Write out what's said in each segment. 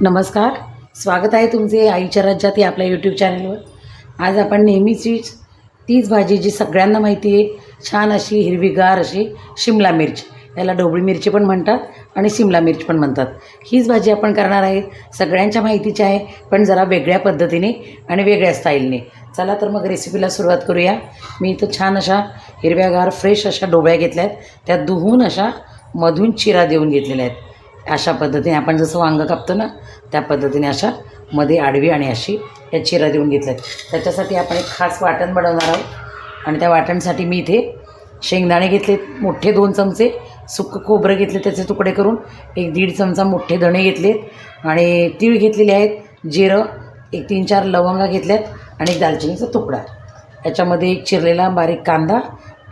नमस्कार. स्वागत आहे तुमचे आईच्या राज्यात या आपल्या यूट्यूब चॅनलवर आज आपण नेहमीचीच तीच भाजी जी सगळ्यांना माहिती आहे छान अशी हिरवीगार अशी शिमला मिरची. याला ढोबळी मिरची पण म्हणतात आणि शिमला मिरची पण म्हणतात. हीच भाजी आपण करणार आहे. सगळ्यांच्या माहितीची आहे पण जरा वेगळ्या पद्धतीने आणि वेगळ्या स्टाईलने चला तर मग रेसिपीला सुरुवात करूया. मी इथं छान अशा हिरव्यागार फ्रेश अशा डोबळ्या घेतल्या आहेत त्या दुहून अशा मधून चिरा देऊन घेतलेल्या आहेत. अशा पद्धतीने आपण जसं वांग कापतो ना त्या पद्धतीने अशा मध्ये आडवी आणि अशी या चिरा देऊन घेतल्यात. त्याच्यासाठी आपण एक खास वाटण बनवणार आहोत. आणि त्या वाटणसाठी मी इथे शेंगदाणे घेतले मोठे दोन चमचे सुकं खोबरं घेतले त्याचे तुकडे करून एक दीड चमचा मोठे धणे घेतलेत आणि तीळ घेतलेले आहेत जिरं एक तीन चार लवंगा घेतल्यात आणि एक दालचिनीचा तुकडा. याच्यामध्ये एक चिरलेला बारीक कांदा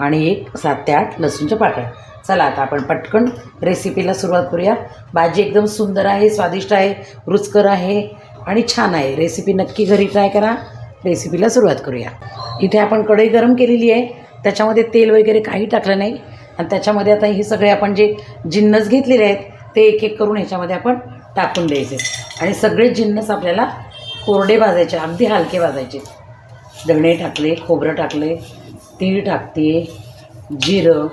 आणि एक सात ते आठ लसूणच्या पाकळ्या. चला आता आपण पटकन रेसिपीला सुरुवात करूया. भाजी एकदम सुंदर आहे स्वादिष्ट आहे रुचकर आहे आणि छान आहे. रेसिपी नक्की घरी ट्राय करा. रेसिपीला सुरुवात करूया. इथे आपण कढई गरम केलेली आहे. त्याच्यामध्ये तेल वगैरे काही टाकलं नाही. आणि त्याच्यामध्ये आता हे सगळे आपण जे जिन्नस घेतलेले आहेत ते एक एक करून ह्याच्यामध्ये आपण टाकून द्यायचे. आणि सगळे जिन्नस आपल्याला कोरडे भाजायचे अगदी हलके भाजायचे. धणे टाकले खोबरं टाकले तीळ टाकते जिरं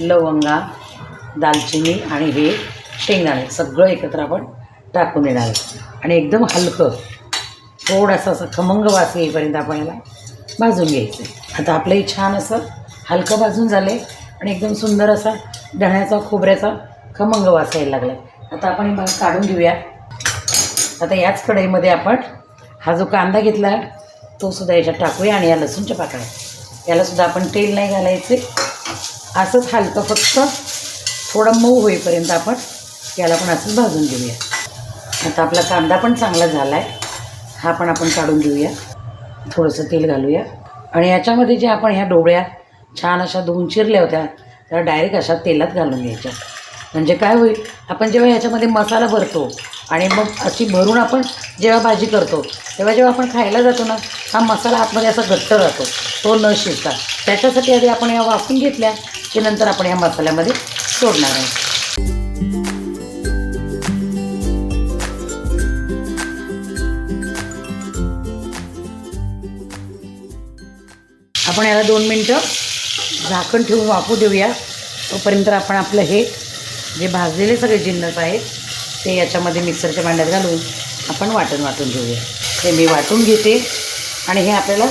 लवंगा दालचिनी आणि हे शेंगदाणे सगळं एकत्र आपण टाकून देणार आहे आणि एकदम हलकं थोडासा असं खमंग वास येईपर्यंत आपण याला भाजून घ्यायचं आहे. आता आपलंही छान असं हलकं भाजून झालं आहे आणि एकदम सुंदर असा धण्याचा खोबऱ्याचा खमंग वास यायला लागला आहे आता आपण हे भाग काढून घेऊया. आता याच कढईमध्ये आपण हा जो कांदा घेतला तो सुद्धा याच्यात टाकूया आणि या लसूणच्या पाकळ्या. यालासुद्धा आपण तेल नाही घालायचे. असंच हलकं फक्त. थोडं मऊ होईपर्यंत आपण याला पण असंच भाजून घेऊया. आता आपला कांदा पण चांगला झाला आहे हा पण आपण काढून घेऊया. थोडंसं तेल घालूया. आणि याच्यामध्ये जे आपण ह्या डोळ्या छान अशा धुवून चिरल्या होत्या त्या डायरेक्ट अशा तेलात घालून घ्यायच्या. म्हणजे काय होईल आपण जेव्हा ह्याच्यामध्ये मसाला भरतो आणि मग अशी भरून आपण जेव्हा भाजी करतो तेव्हा जेव्हा आपण खायला जातो ना हा मसाला आतमध्ये असा घट्ट राहतो. तो न शिजता. त्याच्यासाठी आधी आपण या वाफून घेतल्या. ते नंतर आपण या मसाल्यामध्ये सोडणार आहे. आपण याला दोन मिनटं झाकण ठेवून वाफू देऊया. तोपर्यंत आपण आपलं हे जे भाजलेले सगळे जिन्नस आहेत ते याच्यामध्ये मिक्सरच्या भांड्यात घालून आपण वाटण वाटून घेऊया. हे मी वाटून घेते आणि हे आपल्याला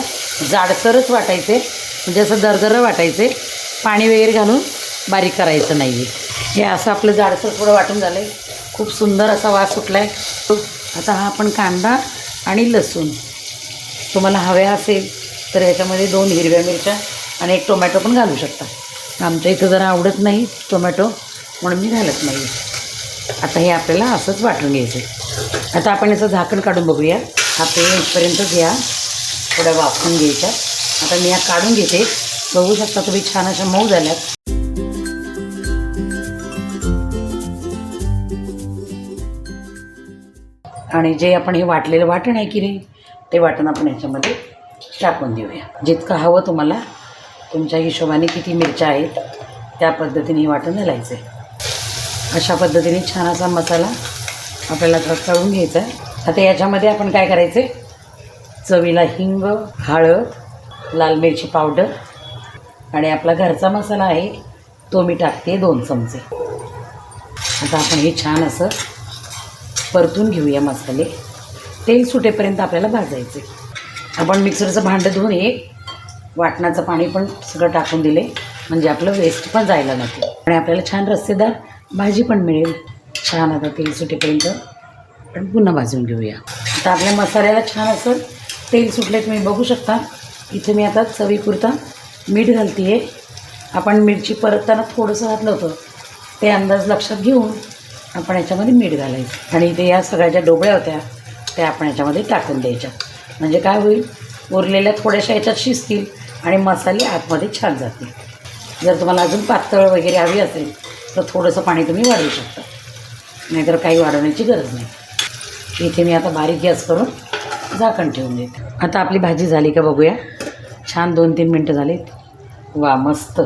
जाडसरच वाटायचे म्हणजे असं दरदरं वाटायचे. पाणी वगैरे घालून बारीक करायचं नाही आहे हे असं आपलं जाडसर थोडं वाटून झालं आहे खूप सुंदर असा वास सुटला आहे आता हा आपण कांदा आणि लसूण. तुम्हाला हव्या असेल तर ह्याच्यामध्ये दोन हिरव्या मिरच्या आणि एक टोमॅटो पण घालू शकता. आमच्या इथं जरा आवडत नाही टोमॅटो म्हणून मी घालत नाही. आता हे आपल्याला असंच वाटून घ्यायचं आहे आता आपण याचं झाकण काढून बघूया. हा पेपर्यंत घ्या. थोड्या वाफून घ्यायच्या. आता मी ह्या काढून घेते. बघू शकता तुम्ही छान अशा मऊ झाल्यात. आणि जे आपण हे वाटलेलं वाटण आहे की नाही ते वाटण आपण याच्यामध्ये टाकून देऊया. जितकं हवं तुम्हाला तुमच्या हिशोबाने किती मिरच्या आहेत त्या पद्धतीने हे वाटण घालायचं आहे अशा पद्धतीने छान असा मसाला आपल्याला तळून घ्यायचा आहे. आता याच्यामध्ये आपण काय करायचं आहे चवीला हिंग हळद लाल मिरची पावडर आणि आपला घरचा मसाला आहे तो मी टाकते दोन चमचे. आता आपण हे छान असं परतून घेऊया मसाले. तेल सुटेपर्यंत आपल्याला भाजायचे आपण मिक्सरचं भांडं धुवून हे वाटणाचं पाणी पण सगळं टाकून दिले म्हणजे आपलं वेस्ट पण जायला नको. आणि आपल्याला छान रस्सेदार भाजी पण मिळेल. छान आता तेल सुटेपर्यंत आपण पुन्हा भाजून घेऊया. आता आपल्या मसाल्याला छान असं तेल सुटले तुम्ही बघू शकता. इथे मी आता चवीपुरता मीठ घालते आहे आपण मिरची परतताना थोडंसं घातलं होतं. ते अंदाज लक्षात घेऊन आपण याच्यामध्ये मीठ घालायचं. आणि इथे या सगळ्या ज्या डोबळ्या होत्या त्या आपण याच्यामध्ये टाकून द्यायच्या. म्हणजे काय होईल? उरलेल्या थोड्याशा याच्यात शिजतील आणि मसाले आतमध्ये छान जातील. जर तुम्हाला अजून पातळ वगैरे हवी असेल तर थोडंसं पाणी तुम्ही वाढवू शकता. नाहीतर काही वाढवण्याची गरज नाही. इथे मी आता बारीक गॅस करून झाकण ठेवून देते. आता आपली भाजी झाली का बघूया? छान दोन तीन मिनटं झालीत. वा मस्त.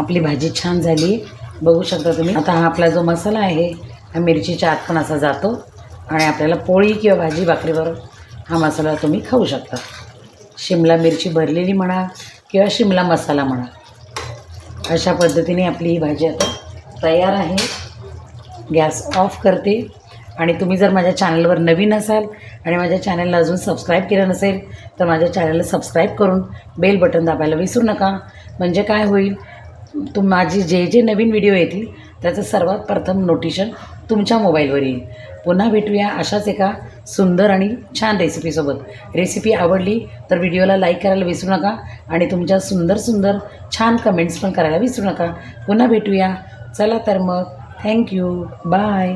आपली भाजी छान झाली. बघू शकता तुम्ही. आता हा आपला जो मसाला आहे हा मिरचीच्या आत पण असा जातो. आणि आपल्याला पोळी किंवा भाजी भाकरीवर हा मसाला तुम्ही खाऊ शकता. शिमला मिरची भरलेली म्हणा किंवा शिमला मसाला म्हणा. अशा पद्धतीने आपली ही भाजी आता तयार आहे. गॅस ऑफ करते. आणि तुम्ही जर माझ्या चॅनलवर नवीन असाल आणि माझ्या चॅनलला अजून सबस्क्राईब केलं नसेल तर माझ्या चॅनलला सबस्क्राईब करून बेल बटन दाबायला विसरू नका. म्हणजे काय होईल तुम माझी जे जे नवीन व्हिडिओ येतील त्याचं सर्वात प्रथम नोटिशन तुमच्या मोबाईलवर येईल. पुन्हा भेटूया अशाच एका सुंदर आणि छान रेसिपीसोबत रेसिपी आवडली तर व्हिडिओला लाईक करायला विसरू नका आणि तुमच्या सुंदर सुंदर छान कमेंट्स पण करायला विसरू नका. पुन्हा भेटूया. चला तर मग. Thank you bye